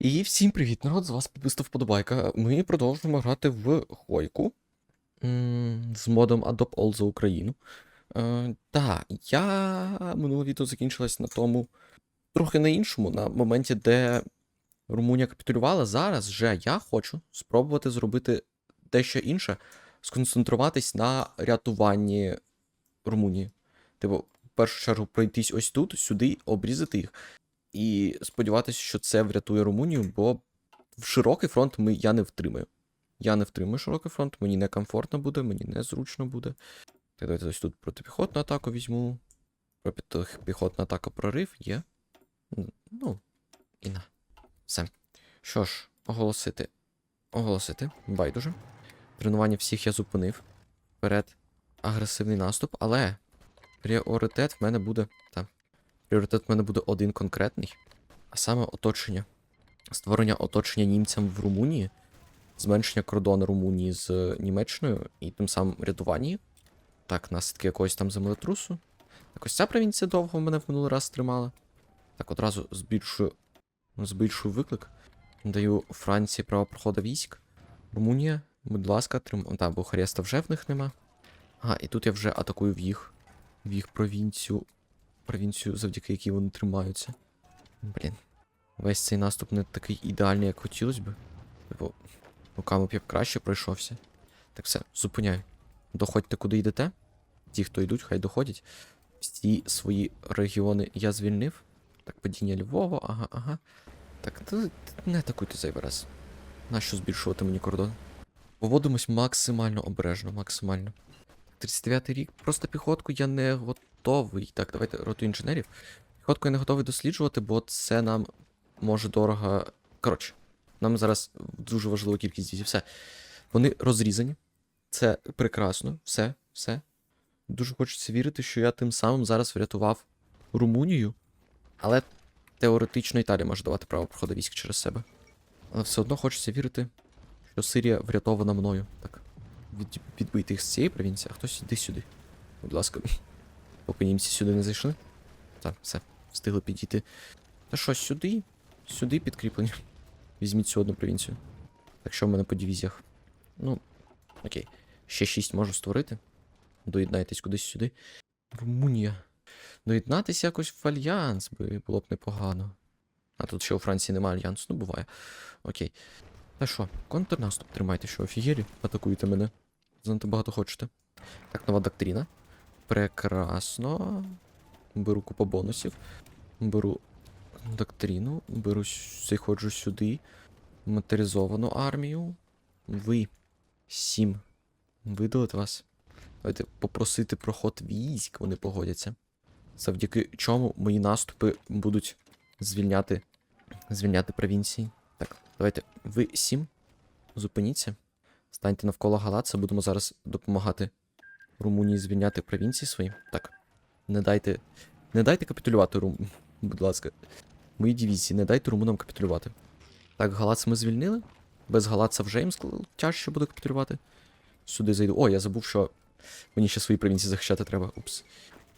І всім привіт, народ! З вас підписав вподобайка. Ми продовжуємо грати в Хойку з модом Adopt All за Україну. Е, Так, я минуле відео закінчилось на тому, трохи на іншому, на моменті, де Румунія капітулювала. Зараз же я хочу спробувати зробити дещо інше, сконцентруватись на рятуванні Румунії. Типу, в першу чергу пройтись ось тут, сюди, обрізати їх. І сподіватися, що це врятує Румунію, бо в широкий фронт ми, я не втримаю. Я не втримаю широкий фронт, мені некомфортно буде, мені незручно буде. Так, давайте ось тут протипіхотну атаку візьму. Протипіхотна атака прорив є. Ну, і на. Все. Що ж, оголосити. Оголосити. Байдуже. Тренування всіх я зупинив. Вперед. Агресивний наступ, але пріоритет в мене буде. Та, Пріоритет в мене буде один конкретний, а саме оточення. Створення оточення німцям в Румунії, зменшення кордону Румунії з е, Німеччиною і тим самим рятування. Так, наслідки якогось там землетрусу. Так ось ця провінція довго мене в минулий раз тримала. Так, одразу збільшую, збільшую виклик. Даю Франції право проходу військ. Румунія, будь ласка, трим... Так, Бухареста вже в них нема. А, і тут я вже атакую в їх, в їх провінцію провінцію, завдяки якій вони тримаються. Блін. Весь цей наступ не такий ідеальний, як хотілося б. Типу, руками б я б краще пройшовся. Так все, зупиняю. Доходьте, куди йдете. Ті, хто йдуть, хай доходять. Всі свої регіони я звільнив. Так, падіння Львова, ага, ага. Так, не атакуйте зайвий раз. Нащо збільшувати мені кордон? Поводимось максимально обережно, максимально. 39 рік. Просто піхотку я не готовий. Так, давайте роту інженерів. Піхотку я не готовий досліджувати, бо це нам може дорого. Коротше, нам зараз дуже важлива кількість дітей. Все. Вони розрізані. Це прекрасно. Все, все. Дуже хочеться вірити, що я тим самим зараз врятував Румунію. Але теоретично Італія може давати право проходу військ через себе. Але все одно хочеться вірити, що Сирія врятована мною. Так від, відбити їх з цієї провінції, а хтось іди сюди. Будь ласка. Поки німці сюди не зайшли. Так, все, встигли підійти. Та що, сюди? Сюди підкріплення. Візьміть цю одну провінцію. Так що в мене по дивізіях? Ну, окей. Ще шість можу створити. Доєднайтесь кудись сюди. Румунія. Доєднатися якось в альянс би було б непогано. А тут ще у Франції немає альянсу, ну буває. Окей. Та що, контрнаступ тримайте, що офігелі, атакуйте мене. Занадто багато хочете. Так, нова доктрина. Прекрасно. Беру купу бонусів. Беру доктрину. Беру заходжу сюди. Моторизовану армію. Ви. Сім. Видалити вас. Давайте попросити проход військ, вони погодяться. Завдяки чому мої наступи будуть звільняти, звільняти провінції. Так, давайте ви сім. Зупиніться. Станьте навколо галаца, будемо зараз допомагати Румунії звільняти провінції свої. Так. Не дайте. Не дайте капітулювати Рум. Будь ласка. Мої дивізії, не дайте румунам капітулювати. Так, галац ми звільнили. Без галаца вже їм тяжче буде капітулювати. Сюди зайду. О, я забув, що мені ще свої провінції захищати треба. Упс.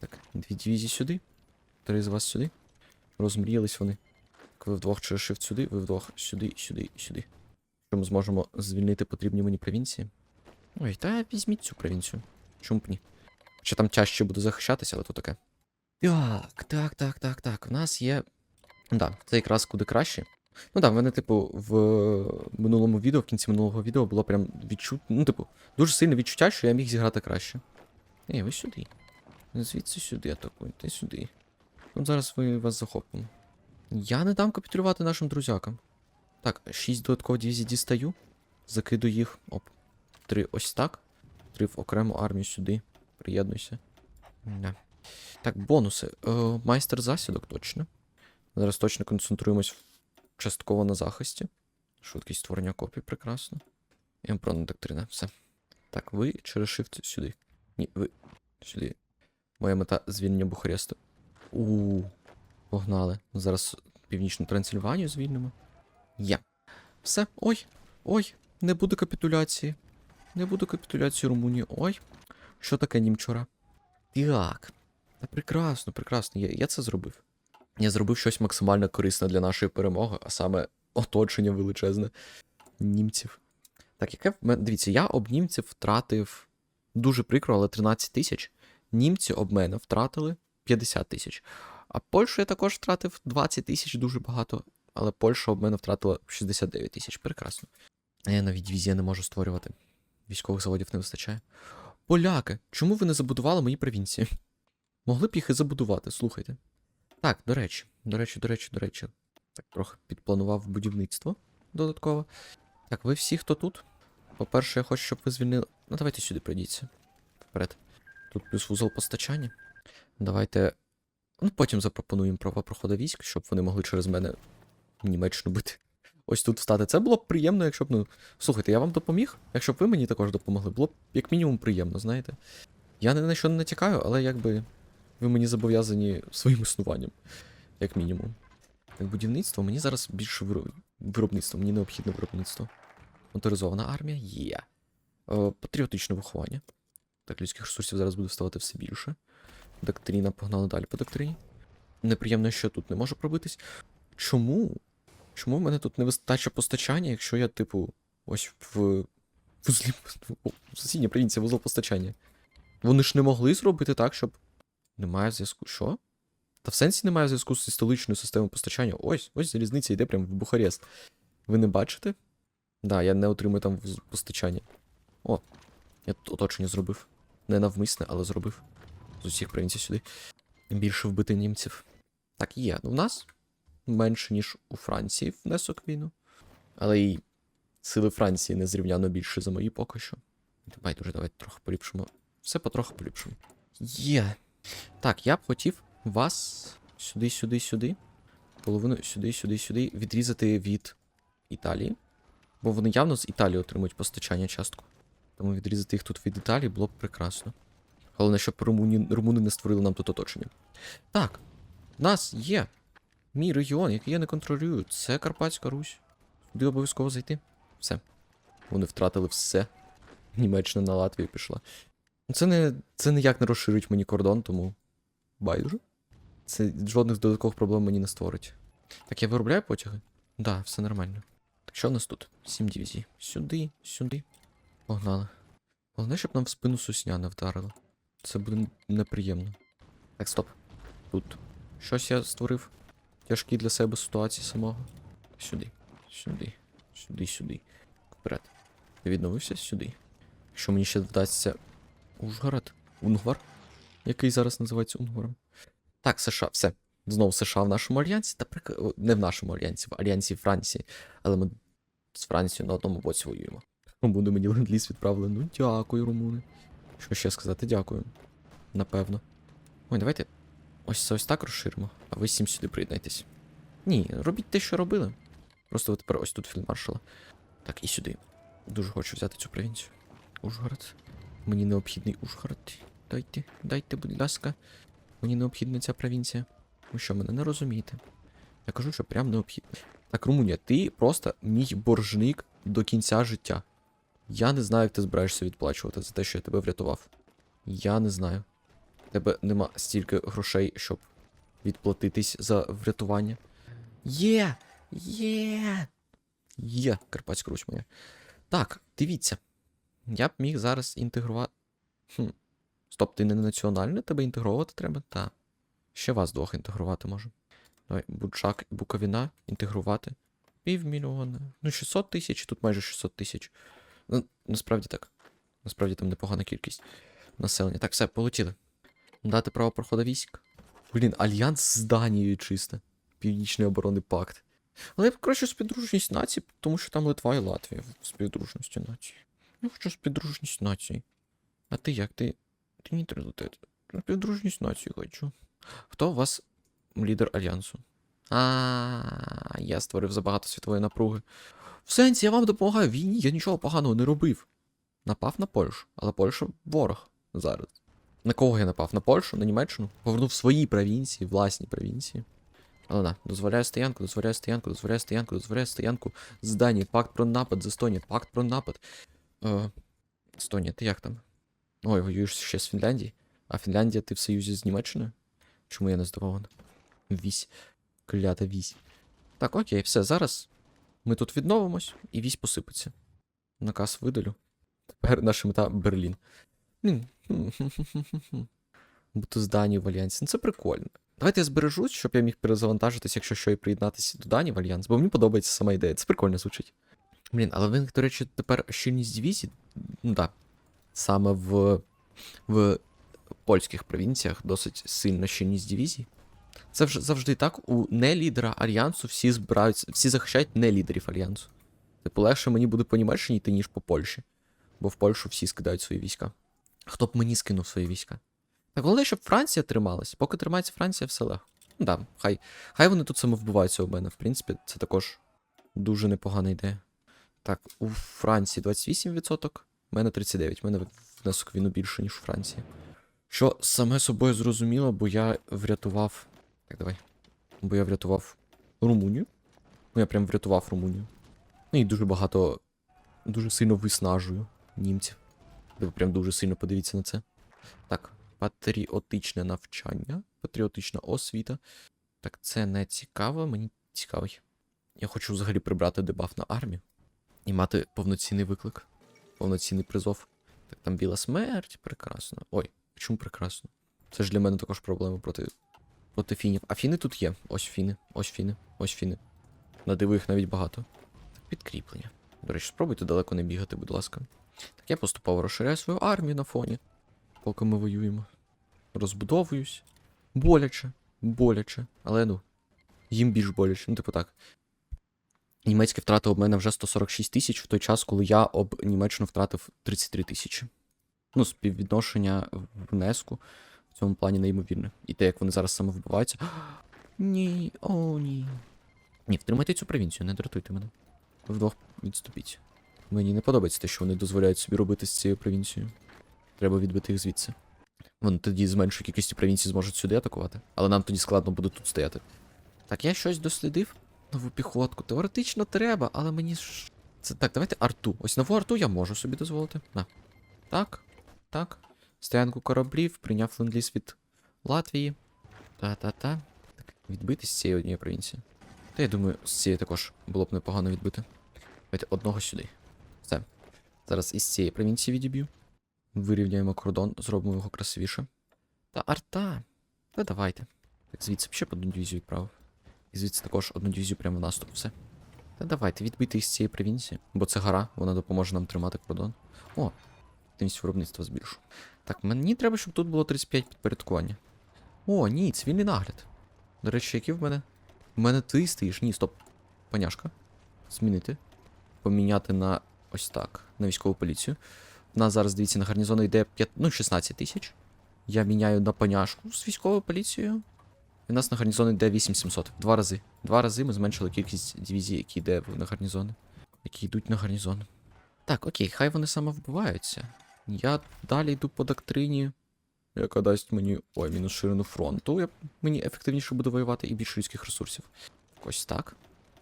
Так, дві дивізії сюди. Три з вас сюди. Розмріялись вони. Так, ви вдвох через shift сюди, ви вдвох сюди, сюди, сюди. Що ми зможемо звільнити потрібні мені провінції. Ой, та візьміть цю провінцію. Чому б ні? Хоча там тяжче буде захищатися, але то таке. Так, так, так, так, так. В нас є. Да, це якраз куди краще. Ну так, в мене, типу, в минулому відео, в кінці минулого відео було прям відчуття. Ну, типу, дуже сильне відчуття, що я міг зіграти краще. Ей, ви сюди. Звідси сюди атакуйте, сюди. От зараз ви вас захопимо. Я не дам капітулювати нашим друзякам. Так, 6 додаткових дивізій дістаю. Закидую їх. Оп. Три ось так. Три окрему армію сюди. Приєднуйся. Не. Так, бонуси. Е, майстер засідок точно. Зараз точно концентруємось частково на захисті. Швидкість створення копій, прекрасно. І доктрина, все. Так, ви через shift сюди. Ні, ви сюди. Моя мета звільнення Бухаресту. У, погнали. Зараз північну Трансильванію звільнимо. Є. Все. Ой. Ой. Не буде капітуляції. Не буде капітуляції Румунії. Ой. Що таке німчора? Так. Та прекрасно, прекрасно. Я, я це зробив. Я зробив щось максимально корисне для нашої перемоги, а саме оточення величезне німців. Так, яке. Дивіться, я об німців втратив дуже прикро, але 13 тисяч. Німці об мене втратили 50 тисяч. А Польщу я також втратив 20 тисяч, дуже багато. Але Польща об мене втратила 69 тисяч. Прекрасно. Я навіть дивізія не можу створювати. Військових заводів не вистачає. Поляки, чому ви не забудували мої провінції? Могли б їх і забудувати, слухайте. Так, до речі, до речі, до речі, до речі. Так, трохи підпланував будівництво додатково. Так, ви всі, хто тут? По-перше, я хочу, щоб ви звільнили. Ну, давайте сюди прийдіться. Вперед. Тут плюс вузол постачання. Давайте. Ну, потім запропонуємо права проходу військ, щоб вони могли через мене Німеччину бити. Ось тут встати. Це було б приємно, якщо б, ну. Слухайте, я вам допоміг. Якщо б ви мені також допомогли, було б як мінімум приємно, знаєте. Я ні на що не натякаю, але якби ви мені зобов'язані своїм існуванням, як мінімум. Так, будівництво мені зараз більше виробництво, мені необхідне виробництво. Моторизована армія є. Е, патріотичне виховання. Так, людських ресурсів зараз буде ставати все більше. Доктрина погнала далі по доктрині. Неприємно, що тут не можу пробитись. Чому? Чому в мене тут не вистача постачання, якщо я, типу, ось в вузлі. В сусідній провінції вузол постачання. Вони ж не могли зробити так, щоб. Немає зв'язку. Що? Та в сенсі немає зв'язку зі столичною системою постачання. Ось, ось залізниця йде прямо в Бухарест. Ви не бачите? Да, я не отримую там постачання. О, я тут оточення зробив. Не навмисне, але зробив. З усіх провінцій сюди. Більше вбити німців. Так, є. Ну, в нас менше, ніж у Франції внесок війну. Але і сили Франції незрівняно більше за мої поки що. Давай дуже давайте трохи поліпшимо. Все потроху поліпшимо. Є. Так, я б хотів вас сюди, сюди, сюди. Половину сюди, сюди, сюди відрізати від Італії. Бо вони явно з Італії отримують постачання частку. Тому відрізати їх тут від Італії було б прекрасно. Головне, щоб румуні, румуни не створили нам тут оточення. Так, в нас є мій регіон, який я не контролюю. Це Карпатська Русь. Туди обов'язково зайти. Все. Вони втратили все. Німеччина на Латвію пішла. Ну, Це не це ніяк не розширить мені кордон, тому байдуже. Це жодних додаткових проблем мені не створить. Так, я виробляю потяги? Да, все нормально. Так що у нас тут? Сім дивізій. Сюди, сюди. Погнали. Головне, щоб нам в спину сусня не вдарило. Це буде неприємно. Так, стоп. Тут. Щось я створив. Тяжкі для себе ситуації самого. Сюди. Сюди. Сюди, сюди. Вперед. Ти відновився сюди. Якщо мені ще вдасться. Ужгород? Унгвар? Який зараз називається Унгваром. Так, США, все. Знову США в нашому альянсі, та прик... не в нашому альянсі, в альянсі Франції. Але ми з Францією на одному боці воюємо. Румуни мені ленд-ліз відправили. Ну, дякую, румуни. Що ще сказати, дякую. Напевно. Ой, давайте ось це ось так розширимо, а ви всім сюди приєднайтесь. Ні, робіть те, що робили. Просто ви тепер ось тут фільмаршала. Так, і сюди. Дуже хочу взяти цю провінцію. Ужгород. Мені необхідний Ужгород. Дайте, дайте, будь ласка. Мені необхідна ця провінція. Ви що, мене не розумієте? Я кажу, що прям необхідно. Так, Румунія, ти просто мій боржник до кінця життя. Я не знаю, як ти збираєшся відплачувати за те, що я тебе врятував. Я не знаю. Тебе нема стільки грошей, щоб відплатитись за врятування. Є! Є! Є, Карпатська Русь моя. Так, дивіться. Я б міг зараз інтегрувати. Хм. Стоп, ти не національний, тебе інтегровувати треба? Та. Ще вас двох інтегрувати можу. Давай, Буджак і Буковіна інтегрувати. Півмільйона. Ну, 600 тисяч, тут майже 600 тисяч. Ну, насправді так. Насправді там непогана кількість населення. Так, все, полетіли. Дати право проходу військ. Блін, альянс з Данією чисто. Північний оборонний пакт. Але я б краще співдружність націй, тому що там Литва і Латвія в співдружності націй. Я хочу співдружність націй. А ти як? Ти. Ти нейтралітет. Співдружність націй хочу. Хто у вас лідер альянсу? А, я створив забагато світової напруги. В сенсі, я вам допомагаю війні, я нічого поганого не робив. Напав на Польщу, але Польща ворог зараз. На кого я напав? На Польщу, на Німеччину? Повернув свої провінції, власні провінції. Але да, дозволяю стоянку, дозволяю стоянку, дозволяю стоянку, дозволяю стоянку з Данії, пакт про напад з Естонії, пакт про напад. Е, Естонія, ти як там? Ой, воюєш ще з Фінляндії? А Фінляндія ти в союзі з Німеччиною? Чому я не здивований? Вісь. Клята вісь. Так, окей, все, зараз Ми тут відновимось, і вісь посипеться. Наказ видалю. Тепер наша мета Берлін. Бути з Данії в Альянсі. Ну це прикольно. Давайте я збережусь, щоб я міг перезавантажитись, якщо що, і приєднатися до Данії в Альянс, бо мені подобається сама ідея. Це прикольно звучить. Блін, але в до речі, тепер щільність дивізій. Ну так. Саме в, в польських провінціях досить сильна щільність дивізій. Це вже завжди так. У не лідера Альянсу всі збираються, всі захищають не лідерів Альянсу. Типу, легше мені буде по Німеччині йти, ніж по Польщі. Бо в Польщу всі скидають свої війська. Хто б мені скинув свої війська? Так головне, щоб Франція трималась. Поки тримається Франція, все легко. Ну да, хай. Хай вони тут самовбиваються у мене. В принципі, це також дуже непогана ідея. Так, у Франції 28%, у мене 39%. У мене внесок війну більше, ніж у Франції. Що саме собою зрозуміло, бо я врятував. Так, давай. Бо я врятував Румунію. Ну, я прям врятував Румунію. Ну і дуже багато. Дуже сильно виснажую німців. Ви прям дуже сильно подивіться на це. Так, патріотичне навчання, патріотична освіта. Так, це не цікаво, мені цікавий. Я хочу взагалі прибрати дебаф на армію і мати повноцінний виклик, повноцінний призов. Так, там біла смерть, прекрасно. Ой, чому прекрасно? Це ж для мене також проблема проти, проти фінів. А фіни тут є. Ось фіни, ось фіни, ось фіни. На диво їх навіть багато. Підкріплення. До речі, спробуйте далеко не бігати, будь ласка. Так я поступово розширяю свою армію на фоні, поки ми воюємо. Розбудовуюсь. Боляче, боляче. Але ну, їм більш боляче. Ну, типу так. Німецькі втрати об мене вже 146 тисяч в той час, коли я об Німеччину втратив 33 тисячі. Ну, співвідношення внеску в цьому плані неймовірне. І те, як вони зараз саме вбиваються. Ні, о, ні. Ні, втримайте цю провінцію, не дратуйте мене. Вдвох відступіть. Мені не подобається те, що вони дозволяють собі робити з цією провінцією. Треба відбити їх звідси. Вони тоді з меншою кількістю провінцій зможуть сюди атакувати, але нам тоді складно буде тут стояти. Так, я щось дослідив. Нову піхотку. Теоретично треба, але мені ж. Це так, давайте арту. Ось нову арту я можу собі дозволити. На. Так, так. Стоянку кораблів, прийняв ленд-ліз від Латвії. Та-та-та. Так, відбити з цієї однієї провінції. Та я думаю, з цієї також було б непогано відбити. Давайте одного сюди. Все. Зараз із цієї провінції відіб'ю. Вирівняємо кордон, зробимо його красивіше. Та арта. Та давайте. Так, звідси ще одну дивізію відправив. І звідси також одну дивізію прямо в наступ. Все. Та давайте, відбити із цієї провінції. Бо це гора, вона допоможе нам тримати кордон. О, активність виробництва збільшу. Так, мені треба, щоб тут було 35 підпорядкування. О, ні, цивільний нагляд. До речі, які в мене? У мене ти стоїш. Ні, стоп. Паняшка. Змінити. Поміняти на ось так. На військову поліцію. У нас зараз, дивіться, на гарнізону йде 5, ну, 16 тисяч. Я міняю на паняшку з військовою поліцією. І у нас на гарнізон йде 8700. Два рази. Два рази ми зменшили кількість дивізій, які йде на гарнізони. Які йдуть на гарнізон. Так, окей, хай вони саме вбиваються. Я далі йду по доктрині, яка дасть мені. Ой, мінус ширину фронту. Я... Мені ефективніше буде воювати і більше людських ресурсів. Ось так.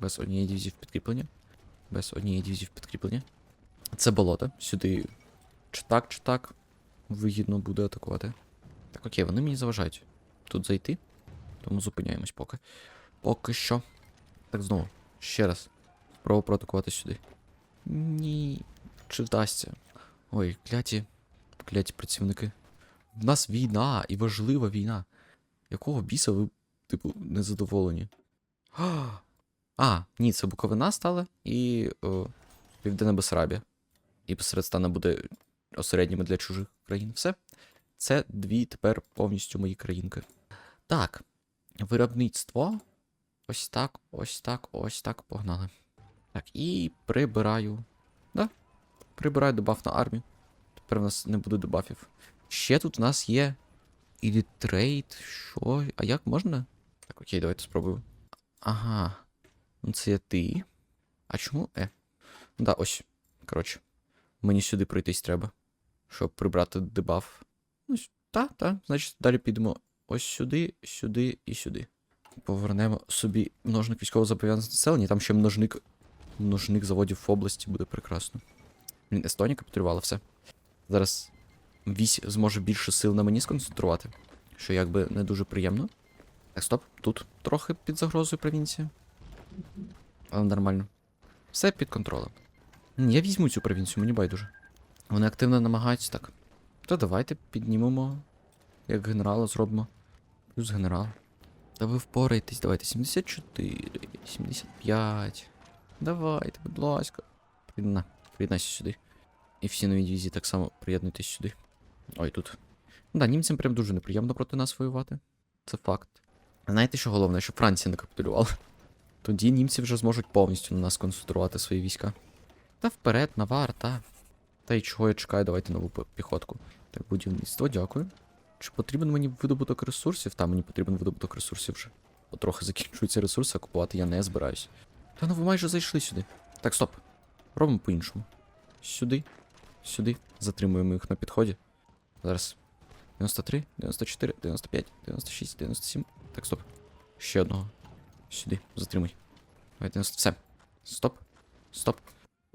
Без однієї дивізії в підкріплення. Без однієї дивізії в підкріплення. Це болото. Сюди чи так, чи так. Вигідно буде атакувати. Так, окей, вони мені заважають тут зайти. Тому зупиняємось поки. Поки що. Так знову. Ще раз. Спробую проатакувати сюди. Ні. Чи вдасться? Ой, кляті. Кляті працівники. В нас війна і важлива війна. Якого біса ви, типу, незадоволені? А, ні, це Буковина стала і о, Південна Бесарабія. І посеред стане буде осередніми для чужих країн. Все. Це дві тепер повністю мої країнки. Так. Виробництво. Ось так, ось так, ось так. Погнали. Так, і прибираю. Да. Прибираю дебаф на армію. Тепер у нас не буде дебафів. Ще тут у нас є. Ілітрейд. Що? А як можна? Так, окей, давайте спробую. Ага. Ну це ти. А чому? Е. Ну да, ось. Коротше. Мені сюди пройтись треба. Щоб прибрати дебаф. Ну, та, та. Значить, далі підемо ось сюди, сюди і сюди. Повернемо собі множник військово зобов'язаних населення. Там ще множник. Множник заводів в області буде прекрасно. Блін, Естонія капітулювала все. Зараз вісь зможе більше сил на мені сконцентрувати. Що якби не дуже приємно. Так, стоп, тут трохи під загрозою провінція. Але нормально. Все під контролем. Я візьму цю провінцію, мені байдуже. Вони активно намагаються так. То давайте піднімемо, як генерала зробимо. Плюс генерал. Та ви впораєтесь, давайте 74, 75. Давайте, будь ласка. Приєдна, приєднайся сюди. І всі нові дивізії так само приєднуйтесь сюди. Ой, тут. Ну Да, німцям прям дуже неприємно проти нас воювати. Це факт. Знаєте, що головне, щоб Франція не капітулювала. Тоді німці вже зможуть повністю на нас концентрувати свої війська. Та вперед, навар, та. Та й чого я чекаю, давайте нову піхотку. Так, будівництво, дякую. Чи потрібен мені видобуток ресурсів? Та, мені потрібен видобуток ресурсів вже. Потрохи закінчуються ресурси, а купувати я не збираюсь. Та ну ви майже зайшли сюди. Так, стоп. Робимо по-іншому. Сюди, сюди. Затримуємо їх на підході. Зараз. 93, 94, 95, 96, 97. Так, стоп. Ще одного. Сюди, затримуй. Давай, 90. Все. Стоп. Стоп.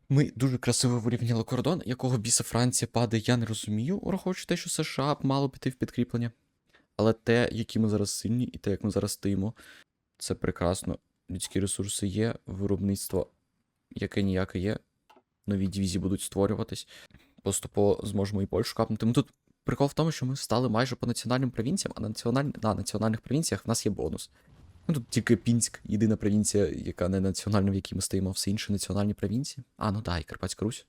Ми дуже красиво вирівняли кордон, якого біса Франція падає, я не розумію, враховуючи те, що США б мало піти в підкріплення. Але те, які ми зараз сильні, і те, як ми зараз стоїмо, це прекрасно. Людські ресурси є, виробництво яке ніяке є. Нові дивізії будуть створюватись. Поступово зможемо і Польщу капнути. Ми тут прикол в тому, що ми стали майже по національним провінціям, а на, на національних провінціях в нас є бонус. Ну тут тільки Пінськ, єдина провінція, яка не національна, в якій ми стоїмо, все інші національні провінції. А, ну да, і Карпатська Русь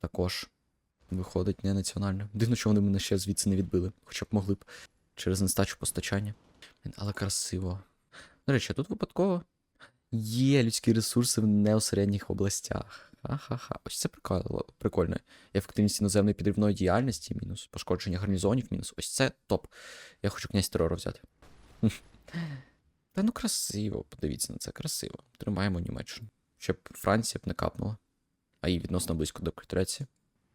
також виходить не національно. Дивно, що вони мене ще звідси не відбили, хоча б могли б через нестачу постачання. Але красиво. До речі, тут випадково є людські ресурси в неосередніх областях. Ха-ха-ха. Ось це прикольно. прикольно. Ефективність іноземної підривної діяльності, мінус, пошкодження гарнізонів, мінус. Ось це топ. Я хочу князь терору взяти. Та ну красиво, подивіться на це, красиво. Тримаємо Німеччину. Щоб Франція б не капнула. А їй відносно близько до капітуляції.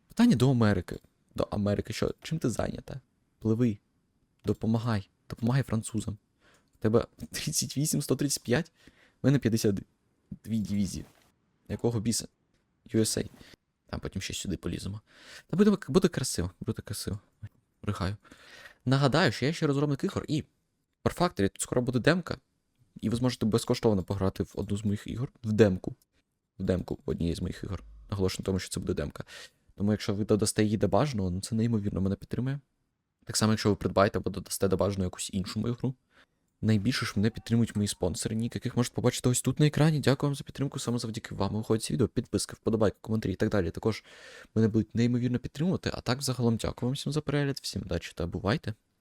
Питання до Америки. До Америки, що? Чим ти зайнята? Пливи. Допомагай. Допомагай французам. У тебе 38, 135? У мене 52 дивізії. Якого біса? USA. Там потім ще сюди поліземо. Та буде, буде красиво, буде красиво. Ой, Нагадаю, що я ще розробник ігор і War Factory тут скоро буде демка. І ви зможете безкоштовно пограти в одну з моїх ігор. В демку. В демку в одній з моїх ігор. Наголошую на тому, що це буде демка. Тому якщо ви додасте її до бажаного, ну це неймовірно мене підтримує. Так само, якщо ви придбаєте або додасте до бажаного якусь іншу мою гру. Найбільше ж мене підтримують мої спонсори, ні, яких можете побачити ось тут на екрані. Дякую вам за підтримку. Саме завдяки вам виходять ці відео, підписки, вподобайки, коментарі і так далі. Також мене будуть неймовірно підтримувати. А так, загалом, дякую вам всім за перегляд, всім удачі та бувайте.